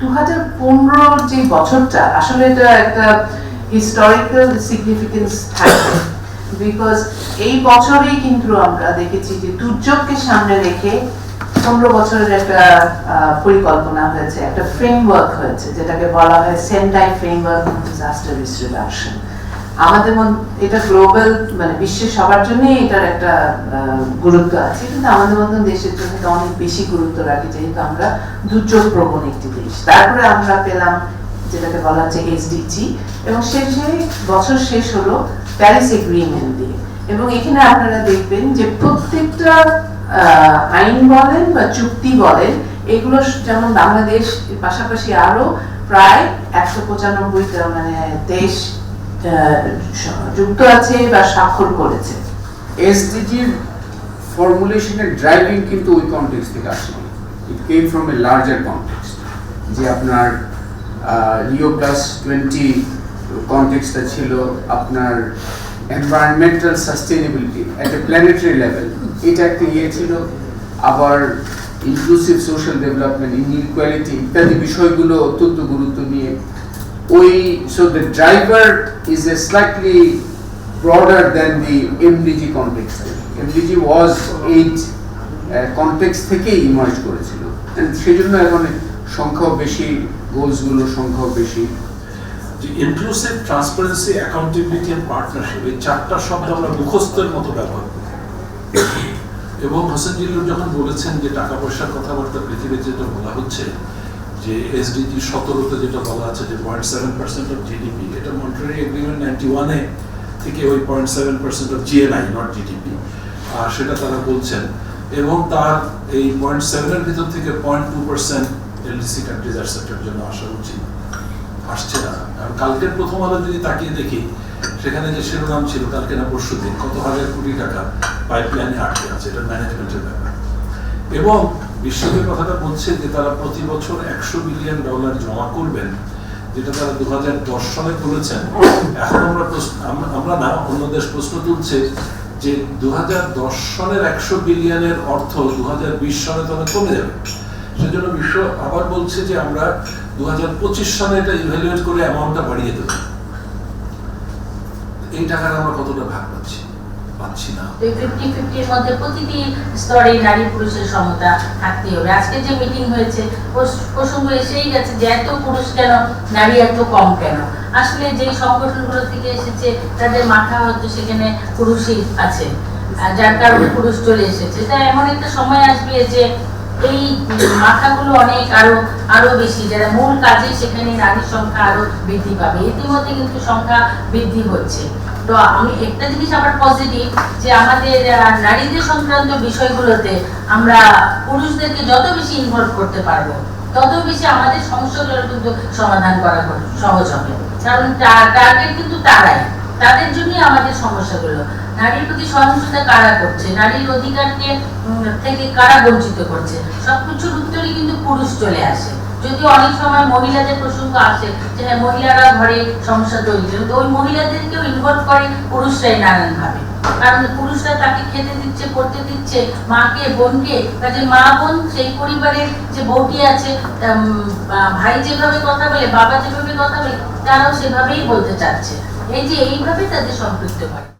দু যে বছরটা, আসলে এটা একটা হিস্টোরিক্যাল সিগনিফিকেন্স থাকে। বিকজ এই বছরেই কিন্তু আমরা দেখেছি যে দুর্যোগকে সামনে রেখে পনেরো বছরের একটা পরিকল্পনা হয়েছে, একটা ফ্রেমওয়ার্ক হয়েছে, যেটাকে বলা হয় সেন্টাই ফ্রেমওয়ার্ক ডিজাস্টার রিস্ক আমাদের এটা গ্লোবাল মানে বিশ্বের সবার জন্যই এটার একটা গুরুত্ব আছে। কিন্তু আমাদের মতন দেশের জন্য এটা অনেক বেশি গুরুত্ব রাখে, যেহেতু আমরা দুর্যোগ প্রবণ একটি দেশ। তারপরে আমরা পেলাম যেটাকে বলা হচ্ছে এসডিজি এবং শেষে বছর শেষ হলো প্যারিস এগ্রিমেন্ট দিয়ে। এবং এখানে আপনারা দেখবেন যে প্রত্যেকটা আইন বলেন বা চুক্তি বলেন, এগুলো যেমন বাংলাদেশ, পাশাপাশি আরও প্রায় একশো পঁচানব্বইটা মানে দেশ যুক্ত আছে বা স্বাক্ষর করেছে। ফর্মুলেশনের ড্রাইভিং কিন্তু ওই কনটেক্সট থেকে it came from a larger context যে আপনার প্লাস টোয়েন্টি কনটেক্সটটা ছিল আপনার environmental sustainability at a planetary level এটা একটা ইয়ে ছিল, আবার ইনক্লুসিভ সোশ্যাল ডেভেলপমেন্ট ইনইকুয়ালিটি ইত্যাদি বিষয়গুলো অত্যন্ত গুরুত্ব নিয়ে ওই so the driver is a slightly broader than the MDG context. MDG was eight context থেকেই ইমার্জ করেছিল। And সেই জন্য এখন সংখ্যাও বেশি গোলসগুলো সংখ্যাও বেশি। যে inclusive transparency accountability and partnership এই চারটা শব্দ আমরা মুখস্থের মতো ব্যবহার করি। এবং হোসেন জিল্লুর যখন বলেছেন যে টাকা পয়সার কথাবার্তা পৃথিবীতে যেটা বলা হচ্ছে যে এসডিজি সতেরোতে যেটা বলা আছে যে point seven percent of GDP এটা মন্ট্রারি এগ্রিমেন্ট নাইনটি ওয়ানে থেকে ওই point seven percent of GNI not GDP আর সেটা তারা বলছেন। এবং তার এই পয়েন্ট সেভেনের ভিতর থেকে point two percent LDC countries সেক্টরের জন্য আসা উচিত। আসছে না। কারণ কালকের প্রথম আলো যদি তাকিয়ে দেখি, সেখানে যে শিরোনাম ছিল, কালকে না পরশু দিন, কত হাজার কোটি টাকা পাইপলাইনে আটকে আছে, এটা ম্যানেজমেন্টের ব্যাপার। এবং বিশ্বব্যাপী কথাটা বলছে যে তারা প্রতি বছর একশো বিলিয়ন ডলার জমা করবেন, যেটা তারা দু হাজার দশ সালে করেছেন এখন আমরা আমরা না, অন্য দেশ প্রশ্ন তুলছে যে দু সনের একশো বিলিয়নের অর্থ দু সনে তাহলে কমে যাবে। সেজন্য বিশ্ব আবার বলছে যে আমরা দু সনে এটা ইভ্যালুয়েট করে অ্যামাউন্টটা বাড়িয়ে দেবো। এই টাকার আমরা কতটা ভাগ পাচ্ছি? পাচ্ছি না। ফিফটি ফিফটির মধ্যে প্রতিটি স্তরে নারী পুরুষের সমতা থাকতে হবে। আজকে যে মিটিং হয়েছে প্রসঙ্গ এসেই গেছে যে এত পুরুষ কেন, নারী এত কম কেন? আসলে যে সংগঠনগুলো থেকে এসেছে, তাদের মাথা হয়তো সেখানে পুরুষই আছে যার কারণে পুরুষ চলে এসেছে। তা এমন একটা সময় আসবে যে এই মাথাগুলো অনেক আরও আরও বেশি, যারা মূল কাজে, সেখানে নারীর সংখ্যা আরও বৃদ্ধি পাবে। ইতিমধ্যে কিন্তু সংখ্যা বৃদ্ধি হচ্ছে। তো আমি একটা জিনিস আবার পজিটিভ যে আমাদের নারীদের সংক্রান্ত বিষয়গুলোতে আমরা পুরুষদেরকে যত বেশি ইনভলভ করতে পারব, তত বেশি আমাদের সমস্যাগুলো কিন্তু সমাধান করা সহজ হবে। কারণ টার্গেট কিন্তু তারাই। তাদের জন্যই আমাদের সমস্যাগুলো। নারীর প্রতি সহিংসতা কারা করছে? নারীর অধিকারকে থেকে কারা বঞ্চিত করছে? সবকিছুর উত্তরই কিন্তু পুরুষ চলে আসে। যদিও অনেক সময় মহিলাদের প্রসঙ্গ আসে যে হ্যাঁ মহিলারা ঘরে সমস্যা তৈরি তো ওই মহিলাদেরকেও ইনভলভ করে পুরুষরাই নানান ভাবে কারণ পুরুষরা তাকে খেতে দিচ্ছে করতে দিচ্ছে, মাকে, বোনকে কাজে মা, বোন, সেই পরিবারের যে বউটি আছে ভাই যেভাবে কথা বলে, বাবা যেভাবে কথা বলে, তারাও সেভাবেই বলতে চাচ্ছে। এই যে এইভাবে তাদের সম্পৃক্ত করে।